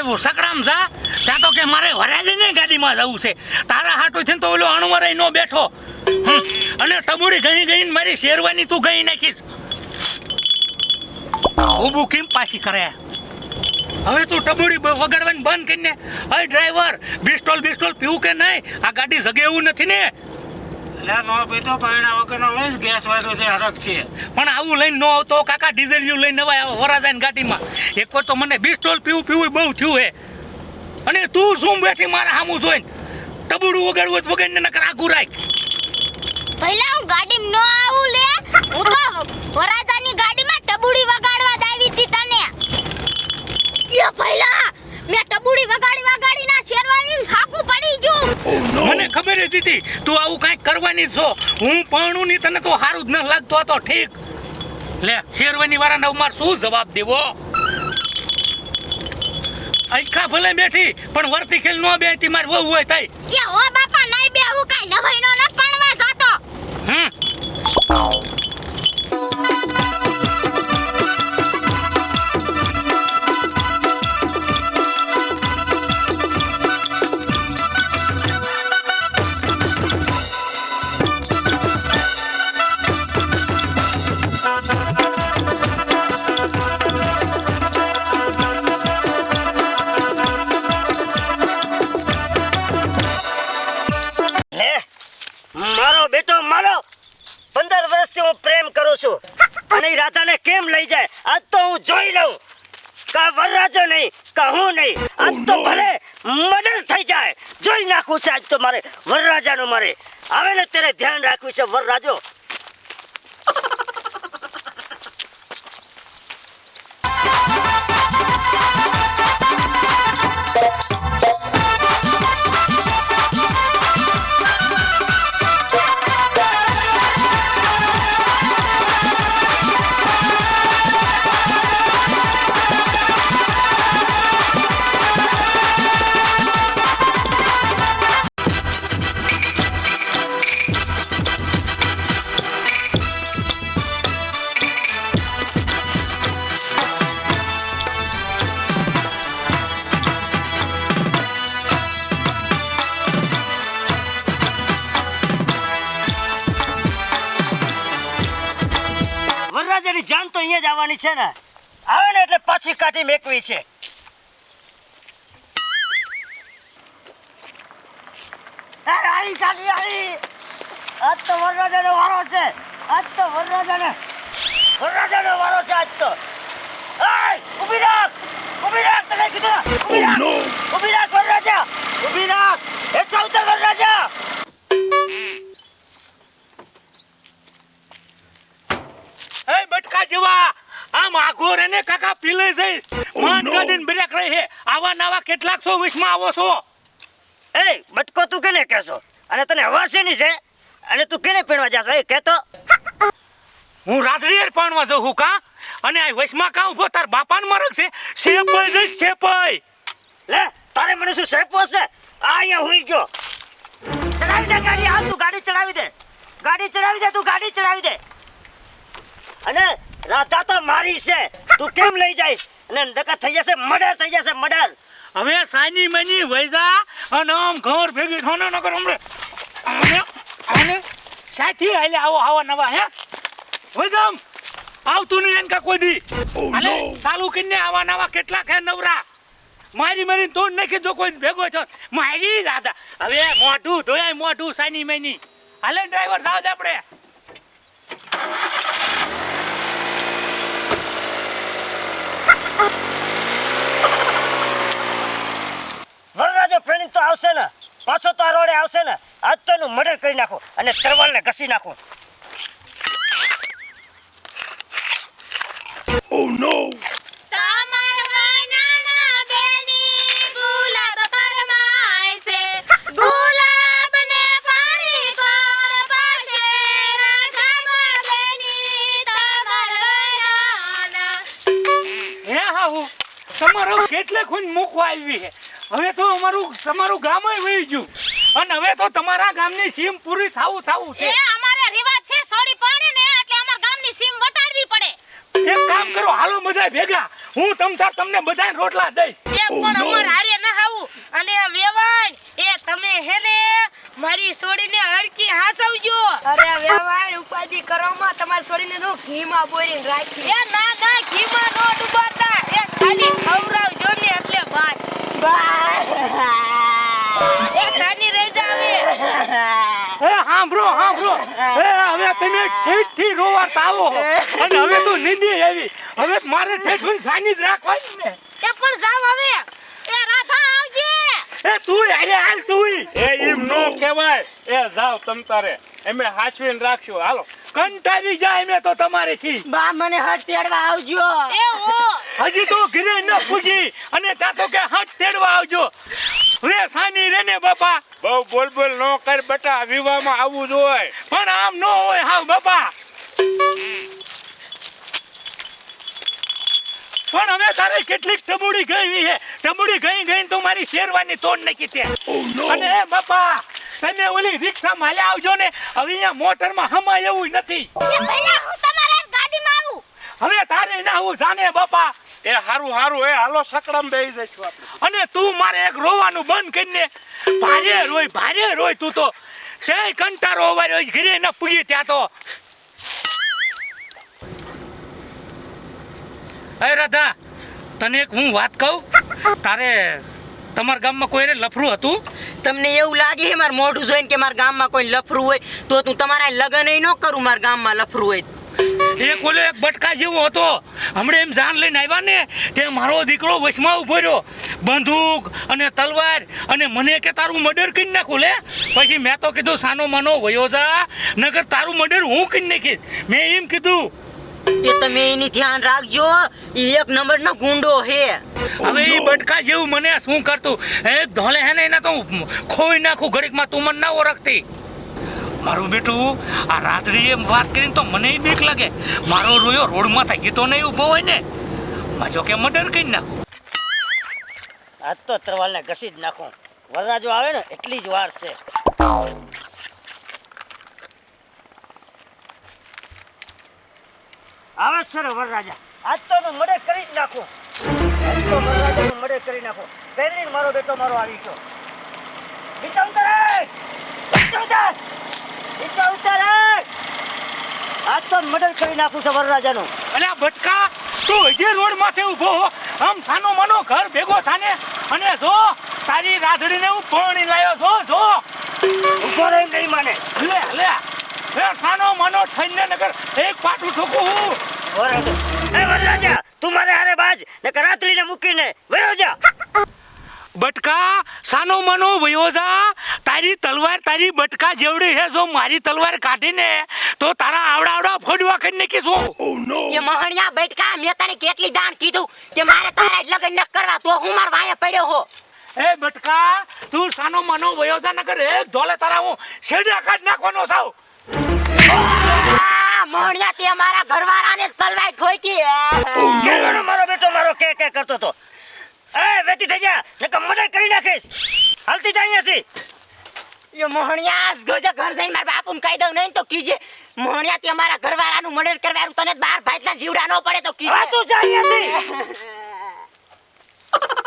કીધું સકરામ જા, ત્યાં તો કે મારે વરાજને ગાડીમાં જવું છે. તારા હાટું છે ને તો ઓલો અણવરાઈ નો બેઠો. અને ટબુડી ગઈ ગઈને મારી શેરવાની તું ગઈ નાખીશ. ઊભું કેમ પાછી કરે? હવે તું ટબુડી વગાડવાની બંધ કરીને, અય ડ્રાઈવર બિસ્ટોલ બિસ્ટોલ પીવું કે નહીં? આ ગાડી જગે એવું નથી ને? નો પીતો પૈણા વગરનો લઈશ ગેસ વાળું છે હરક છે. પણ આવું લઈને ન આવતો કાકા ડીઝલ યુ લઈને નવાય આવો વરાજાની ગાડીમાં. એક વાર તો મને બિસ્ટોલ પીવું પીવું બહુ થયું હે. અને તું શું બેઠી મારા સામું જોઈને ટબુડું વગાડવું જ વગાડીને નકર આગું રાખ. પહેલા હું ગાડીમાં ન આવું લે હું તો વરાજાની ગાડીમાં ટબુડી વગાડવા જ આવી હતી તને યા પહેલા મેં ટબુડી વગાડી વગાડી ના શેરવાની હાકું પડી ગયું મને ખબર જ હતી. તું આવું કાંઈક કરવાની છો. હું પરણું નહીં તને તો સારું જ ન લાગતો હતો ઠીક. લે શેરવાની વાળાને માર શું જવાબ દેવો? આખા ભલે બેઠી પણ વર્તી ખેલ નો બેઠી માર વહુ હોય થાય કે હો બાપા નહીં બે હું કાઈ નવાઈ નો ન પણવા જાતો. હમ. મારો બેટો મારો. પંદર વર્ષથી હું પ્રેમ કરું છું. અને રાધાને કેમ લઈ જાય? આજ તો હું જોઈ લઉં. કા વરરાજો નહીં કા હું નહીં. આજ તો ભલે મર્ડર થઈ જાય. જોઈ નાખવું છે આજ તો મારે વરરાજાનું મારે. આવે ને ત્યારે ધ્યાન રાખવું છે વરરાજો. જાન તો અહીંયા જ આવવાની છે ને. આવે ને એટલે પાછી કાઢી મેકવી છે. આવી આવી આજ તો વરરાજાનો વારો છે. આજ તો વરરાજાને, વરરાજાનો વારો છે આજ તો. ઊભી રાખ ઊભી રાખ તને કીધું ઊભી રાખ ઊભી રાખ વરરાજા ઊભી રાખ હેઠા ઉતર વરરાજા એ બટકા જેવા આમ આઘો રે ને કાકા પીલે જઈશ માંડ ગાડીને બ્રેક રહી હે આવા નવા કેટલાક સો વીસમાં આવો છો? એ બટકો તું કેને કહેશો? અને તને હવા શેની છે? અને તું કેને પીણવા જાશો? એ કહેતો. હું રાત્રિએ પાણવા જઉં છું કા? અને આ વૈશમાં કા ઊભો તાર બાપાન મરક છે? સેપાઈ જઈશ સેપાઈ લે તારે મને શું શેપો છે? આ અહીંયા હુઈ ગયો. ચડાવી દે ગાડી હાલ તું ગાડી ચડાવી દે. ગાડી ચડાવી દે તું ગાડી ચડાવી દે. અને રાધા તો મારી છે. તું કેમ લઈ જઈશ? અને દકા થઈ જશે મર્ડર થઈ જશે મર્ડર. હવે સાની મની વૈદા અને આમ ઘર ભેગી ઠોનો ન કર હમણે. અને અને સાથી હાલે આવો આવો નવા હે? વૈદમ આવતું નહીં એનકા કોઈ દી. અને ચાલુ કરીને આવા નવા કેટલા હે નવરા. મારી મારી તોડ નાખી જો કોઈ ભેગો છો મારી રાધા. હવે મોઢું ધોયા મોઢું સાની મની. હાલે ડ્રાઈવર સાવ આપણે વરરાજો પ્રેણી તો આવશે ને પાછો તો આ રોડે આવશે ને આજ તો કરી નાખું અને તરવાલને ઘસી નાખું. તમાર વાનાના બેની ગુલાબ પરમાય છે ગુલાબને પાણી કોર પાસે રાધા બેની તમાર વાનાના હે હા હું તમારો કેટલે ખૂન મૂકવા આવી છે? હવે તો અમારું તમારું ગામ વહી ગયું. અને હવે તો તમારા ગામની સીમ પૂરી થાવું થાવું એ અમારે રિવાજ છે સોડી પાણી ને એટલે અમાર ગામની સીમ વટાડવી પડે. એક કામ કરો હાલો બધા ભેગા. હું તમસાર તમને બધાને રોટલા દઈશ. એ પણ અમાર હારે ન આવું અને વેવાણ એ તમે હે ને મારી છોડીને હરકી હાસવજો. અરે વેવાણ ઉપાધી કરવામાં તમારી છોડીને તો ઘીમાં બોરીને રાખી. એ ના ના ઘીમાં નો ડુબાડતા એ ખાલી ખવરાવજો ને એટલે બસ એ સાની હાંભળો હાંભળો એ હવે તમે ઠેઠથી રોવા તાવો અને હવે તો નિંદી આવી હવે મારે ઠેઠું સાની જ રાખવાની ને. એ પણ જાવ હવે. એ રાધા આવજે. એ તું અરે હાલ તું એ એમ નો કહેવાય. એ જાવ તમ તારે. એમે હાચવીને રાખશું હાલો. કંટાળી જાય મેં તો તમારે થી બા મને હટ તેડવા આવજો. એ ઓ હજી તો ઘરે ન પૂજી. અને તા તો કે હટ તેડવા આવજો. રે સાની રે ને બાપા. બહુ બોલ બોલ નો કર બેટા વિવાહમાં આવવું જોઈએ. પણ આમ ન હોય હાવ બાપા. પણ હવે તારે કેટલીક ટબુડી ગઈ છે ટબુડી ગઈ ગઈ તો મારી શેરવાની તોડ નાખી તે અને એ બાપા તમે ઓલી રિક્ષા માલે આવજો ને. હવે અહીંયા મોટરમાં હમાય એવું નથી એ ભઈલા હું તમારા ગાડીમાં આવું હવે તારે ના હું જાને બાપા? એ હારું હારું એ હાલો સકડમ બેસી જઈશું આપણે. અને તું મારે એક રોવાનું બંધ કરીને ભારે રોય ભારે રોય તું તો. તે કંટારો વાર્યો છે, ઘરે ન પૂગી ત્યાં તો. અરે રાધા તને એક હું વાત કહું? તારે તમારા ગામમાં કોઈ રે લફરું હતું? તમને એવું લાગે છે મારું મોઢું જોઈને કે મારા ગામમાં કોઈ લફરું હોય તો તું તમારા લગ્ન ન કરું મારા ગામમાં લફરું હોય એક ઓલો એક બટકા જેવો હતો. હમણાં એમ જાન લઈને આવ્યા ને તે મારો દીકરો વચમાં ઊભો રહ્યો. બંદૂક અને તલવાર અને મને કે તારું મર્ડર કરી નાખું લે. પછી મેં તો કીધું સાનો માનો વયો જા. નગર તારું મર્ડર હું કરી નાખીશ. મેં એમ કીધું એ તમે એની ધ્યાન રાખજો. એ એક નંબરનો ગુંડો હે. હવે એ બટકા જેવું મને શું કરતું? એ ધોલે હે ને એના તો ખોઈ નાખું ઘડીકમાં તું મને ના ઓળખતી. મારું બેટું, આ રાત્રિ એમ વાત કરીને તો મને બીક લાગે. મારો રોયો રોડમાં થાય, ગીતો નહીં ઊભો હોય ને માજો કે મર્ડર કરી નાખું. આજ તો તરવાલને ઘસી જ નાખું. વરરાજો આવે ને, એટલી જ વાર છે. આવે છે વરરાજા. આજ તો હું મડે કરી જ નાખું. મડે કરી નાખું. પહેરીને મારો બેટો મારો આવી ગયો. નીચે ઉતર ઉતર! નીચે આજ તો મર્ડર કરી નાખું છે વરરાજાનું. અને આ બટકા તું હજી રોડ માથે ઊભો હો. આમ સાનો માનો ઘર ભેગો થાને. અને જો તારી રાધડીને હું પાણી લાયો છો જો. ઊભો રહી નહીં માને. લે લે. એ સાનો માનો થઈને નગર એક પાટું ઠોકું હું. એ વરરાજા તું મારે હારે બાજ ને રાત્રિને મૂકીને વયો જા. બટકા? સાનો મનો વયો જા. તારી તલવાર તારી બટકા જેવડી હે જો મારી તલવાર કાઢીને તો તારા આવડા આવડા ફોડવા કરી નાખીશું એ મહણિયા બટકા મેં તને કેટલી દાન કીધું કે મારે તારા જ લગ્ન ન કરવા તો હું મારા વાયા પડ્યો હો. એ બટકા તું સાનો મનો વયો જા નગર એક ધોલે તારા હું શેડા કાઢ નાખવાનો આ મહણિયા તે મારા ઘરવાળાને જ તલવાર ઠોકી કેવાનો મારો બેટો મારો કે કે કરતો તો હાલતી થઈ જા નકર મર્ડર કરી નાખીશ. હાલતી જા અહીંયાથી. એ મોહણિયા ગોજા ઘર જઈને મારા બાપુને કહી દઉં નહીં તો કીજે મોહણિયા તે અમારા ઘરવાળાનું મર્ડર કરવાનું તને બાર ભાઈ ભાઈના જીવડા નો પડે તો કીજે. તું જા અહીંયાથી.